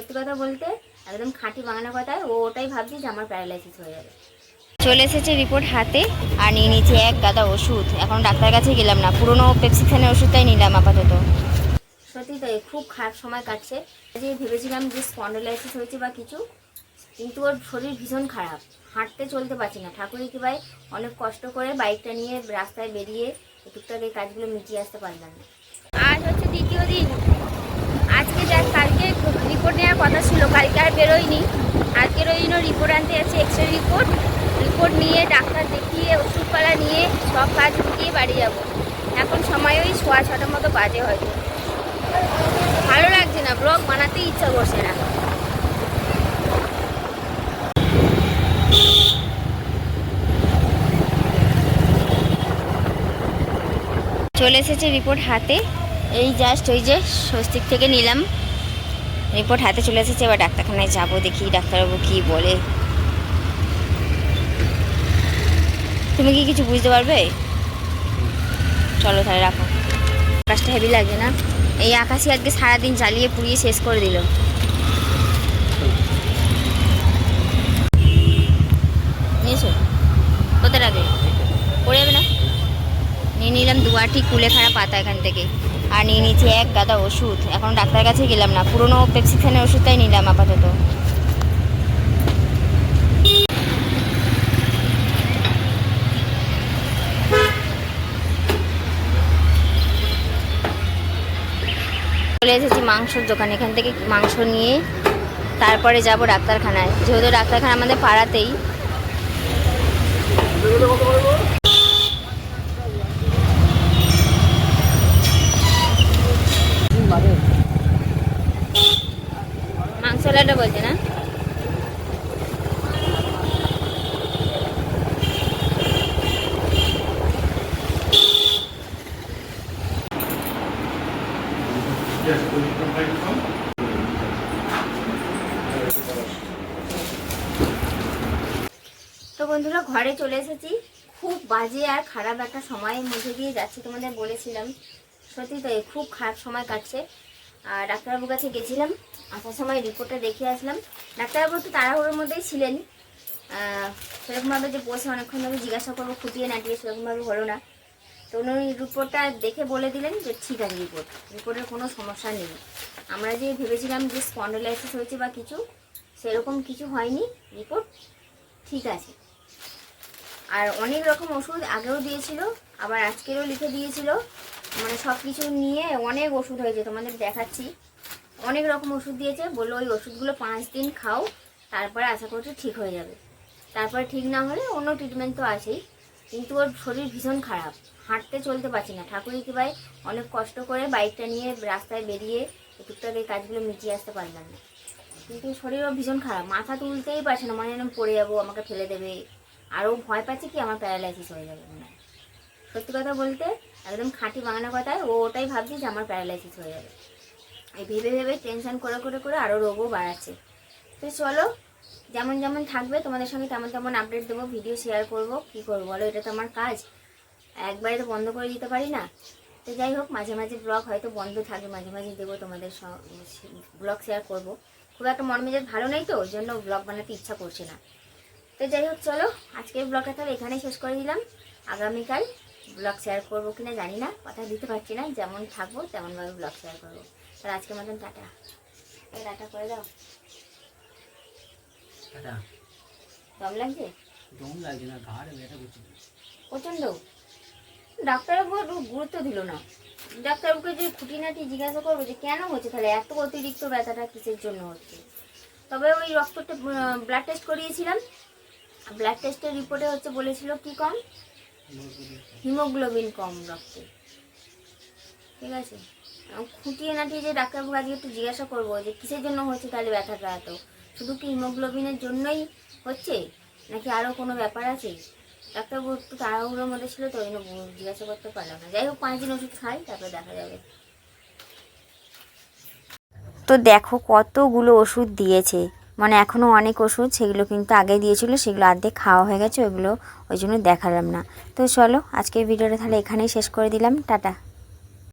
সত্যি কথা বলতে একদম খাঁটি বাংলা কথায় ও ওটাই ভাবছি যে আমার প্যারালাইসিস হয়ে যাবে। চলে এসেছে রিপোর্ট হাতে আর নিয়ে নিয়েছি এক গাদা ওষুধ। এখন ডাক্তার কাছে গেলাম না পুরনো পেপসিখানের ওষুধটাই নিলাম আপাতত। সত্যি তাই খুব খারাপ সময় কাটছে। যে ভেবেছিলাম যে স্পন্ডোলাইসিস হয়েছে বা কিছু কিন্তু ওর শরীর ভীষণ খারাপ। হাঁটতে চলতে পারছি না। ঠাকুরের কৃপায় অনেক কষ্ট করে বাইকটা নিয়ে রাস্তায় বেরিয়ে টুকটাক এই কাজগুলো মিটিয়ে আসতে পারলাম না। আজ হচ্ছে দ্বিতীয় দিন আজকে যা কালকে রিপোর্ট নেওয়ার কথা ছিল, কালকে আর বেরোয়নি। আজকের ওই জন্য রিপোর্ট আনতে যাচ্ছে এক্স রে রিপোর্ট রিপোর্ট নিয়ে ডাক্তার দেখিয়ে, ওষুধপালা নিয়ে সব কাজ মিটিয়ে বাড়ি যাব। এখন সময় ওই সোয়া ছটার মতো বাজে হয়তো। ভালো লাগছে না ব্লগ বানাতেই ইচ্ছা করছে না। চলে এসেছে রিপোর্ট হাতে। এই জাস্ট ওই যে স্বস্তিক থেকে নিলাম। রিপোর্ট হাতে চলে এসেছে, এবার ডাক্তারখানায় যাব, দেখি ডাক্তারবাবু কি বলে। তুমি কি কিছু বুঝতে পারবে? চলো তাহলে রাখো। আকাশটা হেভি লাগছে না? এই আকাশি আজকে সারাদিন জ্বালিয়ে পুড়িয়ে শেষ করে দিল। নিয়েছো? কোথায় রাখবে পড়ে যাবে না? দুয়াটি কুলেখাড়া পাতা এখান থেকে। আর নিয়ে নিয়েছি এক গাদা ওষুধ। এখন ডাক্তার কাছে গেলাম না। পুরনো পেপসিখানের ওষুধটাই নিলাম আপাতত। চলে এসেছি মাংসর দোকান। এখান থেকে মাংস নিয়ে তারপরে যাব ডাক্তারখানায়। যেহেতু ডাক্তারখানা আমাদের পাড়াতেই বলছে না? তো বন্ধুরা, ঘরে চলে এসেছি। খুব বাজে আর খারাপ একটা সময়ের মধ্যে দিয়ে যাচ্ছি তোমাদের বলেছিলাম। সত্যি তাই, খুব খারাপ সময় কাটছে। আর ডাক্তারবাবুর কাছে গেছিলাম। আসার সময় রিপোর্টটা দেখে আসলাম। ডাক্তারবাবু একটু তাড়াহুড়োর মধ্যেই ছিলেন। সেরকমভাবে যে বসে অনেকক্ষণ ধরে জিজ্ঞাসা করব, খুঁটিয়ে নাটিয়ে সেরকমভাবে হলো না। তো উনি রিপোর্টটা দেখে বলে দিলেন যে, ঠিক আছে রিপোর্ট রিপোর্টের কোনো সমস্যা নেই। আমরা যে ভেবেছিলাম যে স্পন্ডোলাইসিস হয়েছে বা কিছু, সেরকম কিছু হয়নি। রিপোর্ট ঠিক আছে। আর অনেক রকম ওষুধ আগেও দিয়েছিল, আবার আজকেরও লিখে দিয়েছিল। মানে সব কিছু নিয়ে অনেক ওষুধ হয়েছে, তোমাদের দেখাচ্ছি। অনেক রকম ওষুধ দিয়েছে, বলল ওই ওষুধগুলো পাঁচ দিন খাও, তারপরে আশা করছি ঠিক হয়ে যাবে। তারপরে ঠিক না হলে অন্য ট্রিটমেন্ট তো আছেই, কিন্তু ওর শরীর ভীষণ খারাপ। হাঁটতে চলতে পারছি না। ঠাকুরের কৃপায় অনেক কষ্ট করে বাইকটা নিয়ে রাস্তায় বেরিয়ে টুকটাক এই কাজগুলো মিটিয়ে আসতে পারলাম না। কিন্তু শরীরও ভীষণ খারাপ। মাথা তুলতেই পারছে না মানে যেন পড়ে যাব, আমাকে ফেলে দেবে। আরও ভয় পাচ্ছে কি আমার প্যারালাইসিস হয়ে যাবে। মনে। সত্যি কথা বলতে একদম খাঁটি বাংলা কথায় ও ওটাই ভাবছি যে আমার প্যারালাইসিস হয়ে যাবে। এই ভেবে ভেবে টেনশন করে করে করে আরও রোগও বাড়াচ্ছে। তো চলো, যেমন যেমন থাকবে তোমাদের সঙ্গে তেমন তেমন আপডেট দেবো ভিডিও শেয়ার করব, কি করব বলো, এটা তো আমার কাজ। একবারে তো বন্ধ করে দিতে পারি না। তো যাই হোক, মাঝে মাঝে ব্লগ হয়তো বন্ধ থাকে, মাঝে মাঝে দেবো তোমাদের ব্লগ শেয়ার করব। খুব একটা মন মেজাজ ভালো নেই তো, ওই জন্য ব্লগ বানাতে ইচ্ছা করছে না। তো যাই হোক, চলো, আজকের ব্লগটা তাহলে এখানেই শেষ করে দিলাম। আগামীকাল ব্লগ শেয়ার করব কিনা জানি না কথা দিতে পারছি না যেমন থাকব তেমনভাবে ব্লগ শেয়ার করব। তাহলে আজকের মতন টাটা। টাটা করে দাও। দম লাগছে? দম লাগছে না ঘাড়ে ব্যথা করছে। প্রচণ্ড। ডাক্তারবাবু গুরুত্ব দিল না। ডাক্তারবাবুকে যে খুঁটিনাটি জিজ্ঞাসা করব যে কেন হচ্ছে তাহলে? এত অতিরিক্ত ব্যথাটা কিসের জন্য হচ্ছে? তবে ওই রক্তটা ব্লাড টেস্ট করিয়েছিলাম। ব্লাড টেস্টের রিপোর্টে হচ্ছে বলেছিল কি কম? হিমোগ্লোবিন কম রক্তে। ঠিক আছে? খুঁটিয়ে নাটিয়ে যে ডাক্তারবাবু আজকে একটু জিজ্ঞাসা করব যে কিসের জন্য হচ্ছে তাহলে ব্যথাটা এত? শুধু কি হিমোগ্লোবিনের জন্যই হচ্ছে? নাকি আরও কোনো ব্যাপার আছে? ডাক্তারবাবু একটু তাড়াহুড়োর মধ্যে ছিল তো, ওই জন্য জিজ্ঞাসা করতে পারলাম না। যাই হোক, পাঁচ দিন ওষুধ খাই, তারপরে দেখা যাবে। তো দেখো কতগুলো ওষুধ দিয়েছে। মানে এখনও অনেক ওষুধ সেগুলো কিন্তু আগে দিয়েছিল, সেগুলো আর্ধেক খাওয়া হয়ে গেছে, ওইগুলো ওই জন্য দেখালাম না। তো চলো, আজকের ভিডিওটা তাহলে এখানেই শেষ করে দিলাম, টাটা।